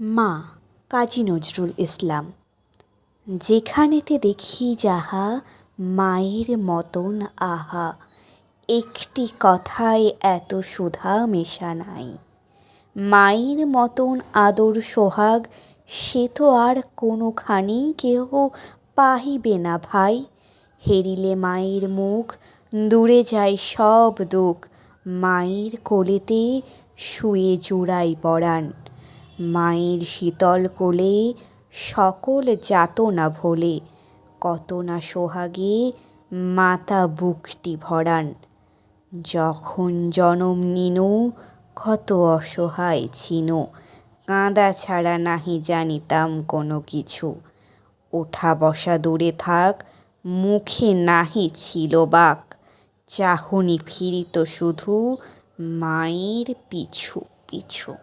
মা কাজী নজরুল ইসলাম, যেখানেতে দেখি যাহা মায়ের মতন, আহা, একটি কথায় এত সুধা মেশা নাই। মায়ের মতন আদর সোহাগ, সে তো আর কোনোখানি কেহ পাহিবে না ভাই। হেরিলে মায়ের মুখ, দূরে যায় সব দুখ। মায়ের কোলেতে শুয়ে জুড়াই পরাণ মায়ের শীতল কোলে সকল যাতনা ভোলে। কত না সোহাগে মাতা বুকটি ভরান। যখন জনম নিনু, কত অসহায় ছিনু। কাঁদা ছাড়া নাহি জানিতাম কোনো কিছু। ওঠা বসা দূরে থাক, মুখে নাহি ছিল বাক। চাহনি ফিরিত শুধু মায়ের পিছু পিছু।